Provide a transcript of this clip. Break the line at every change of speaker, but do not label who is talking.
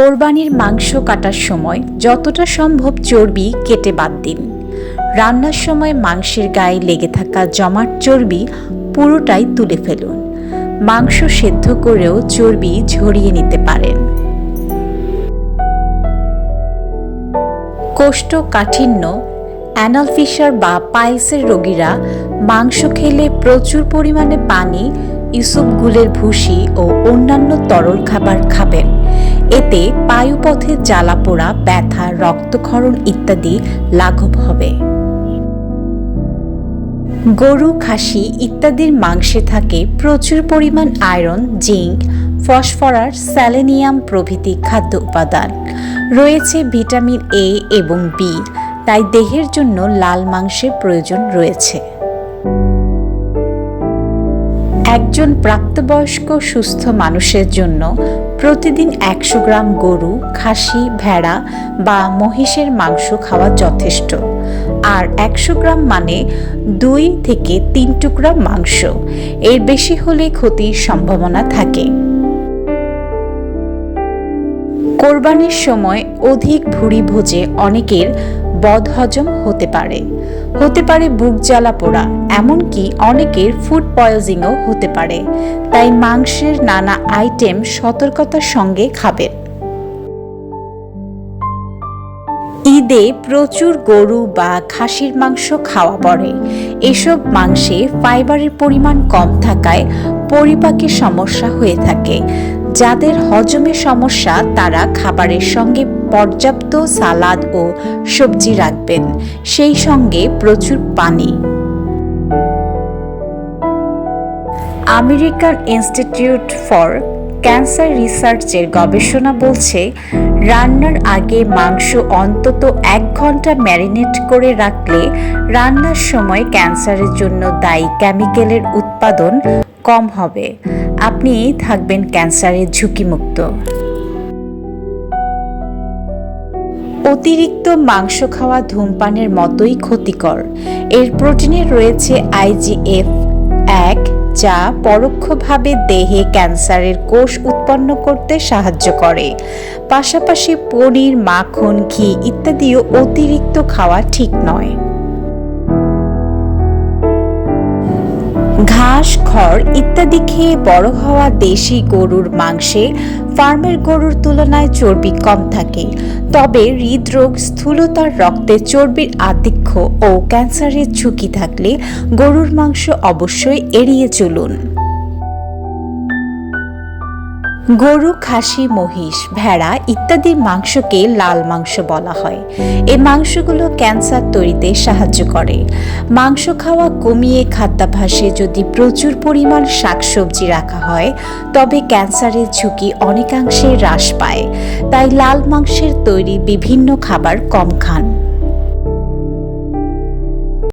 কোরবানির মাংস কাটার সময় যতটা সম্ভব চর্বি কেটে বাদ দিন। রান্নার সময় মাংসের গায়ে লেগে থাকা জমাট চর্বি পুরোটাই তুলে ফেলুন। মাংস সেদ্ধ করেও চর্বি ঝরিয়ে নিতে পারেন। কোষ্ঠকাঠিন্য অ্যানাল ফিশার বা পাইলসের রোগীরা মাংস খেলে প্রচুর পরিমাণে পানি ইসুপগুলের ভুসি ও অন্যান্য তরল খাবার খাবেন। এতে পায়ুপথে জ্বালা পোড়া, ব্যথা, রক্তক্ষরণ ইত্যাদি লাঘব হবে। গরু, খাসি ইত্যাদির মাংসে থাকে প্রচুর পরিমাণ আয়রন জিঙ্ক ফসফরাস, স্যালেনিয়াম প্রভৃতি খাদ্য উপাদান। রয়েছে ভিটামিন এ এবং বি, তাই দেহের জন্য লাল মাংসের প্রয়োজন রয়েছে। একজন প্রাপ্তবয়স্ক সুস্থ মানুষের জন্য প্রতিদিন একশো গ্রাম গরু, খাসি, ভেড়া বা মহিষের মাংস খাওয়া যথেষ্ট। আর একশো গ্রাম মানে দুই থেকে তিন টুকরা মাংস। এর বেশি হলে ক্ষতির সম্ভাবনা থাকে। কোরবানির সময় অধিক ভুঁড়ি ভোজে অনেকের বদহজম হতে পারে। হতে পারে বুক জ্বালা পোড়া, এমনকি অনেকের ফুড পয়জিংও হতে পারে। তাই মাংসের নানা আইটেম সতর্কতার সঙ্গে খাবেন। ঈদে প্রচুর গরু বা খাসির মাংস খাওয়া পড়ে। এসব মাংসে ফাইবারের পরিমাণ কম থাকায় পরিপাকের সমস্যা হয়ে থাকে। যাদের হজমের সমস্যা, তারা খাবারের সঙ্গে পর্যাপ্ত সালাদ ও সবজি রাখবেন। সেই সঙ্গে প্রচুর পানি। আমেরিকান ইনস্টিটিউট ফর ক্যান্সার রিসার্চের গবেষণা বলছে, রান্নার আগে মাংস অন্তত এক ঘণ্টা ম্যারিনেট করে রাখলে রান্নার সময় ক্যান্সারের জন্য দায়ী কেমিক্যালের উৎপাদন কম হবে। আপনি থাকবেন ক্যান্সারের ঝুঁকিমুক্ত। অতিরিক্ত মাংস খাওয়া ধূমপানের মতোই ক্ষতিকর। এর প্রোটিনে রয়েছে আইজিএফ এক, যা পরোক্ষভাবে দেহে ক্যান্সারের কোষ উৎপন্ন করতে সাহায্য করে। পাশাপাশি পনির, মাখন, ঘি ইত্যাদিও অতিরিক্ত খাওয়া ঠিক নয়। ঘাস, খড় ইত্যাদি খেয়ে বড় হওয়া দেশি গরুর মাংসে ফার্মের গরুর তুলনায় চর্বি কম থাকে। তবে হৃদরোগ, স্থূলতার রক্তে চর্বির আধিক্য ও ক্যান্সারের ঝুঁকি থাকলে গরুর মাংস অবশ্যই এড়িয়ে চলুন। গরু, খাসি, মহিষ, ভেড়া ইত্যাদির মাংসকে লাল মাংস বলা হয়। এই মাংসগুলো ক্যান্সার তৈরিতে সাহায্য করে। মাংস খাওয়া কমিয়ে খাদ্যাভ্যাসে যদি প্রচুর পরিমাণ শাকসবজি রাখা হয়, তবে ক্যান্সারের ঝুঁকি অনেকাংশে হ্রাস পায়। তাই লাল মাংসের তৈরি বিভিন্ন খাবার কম খান।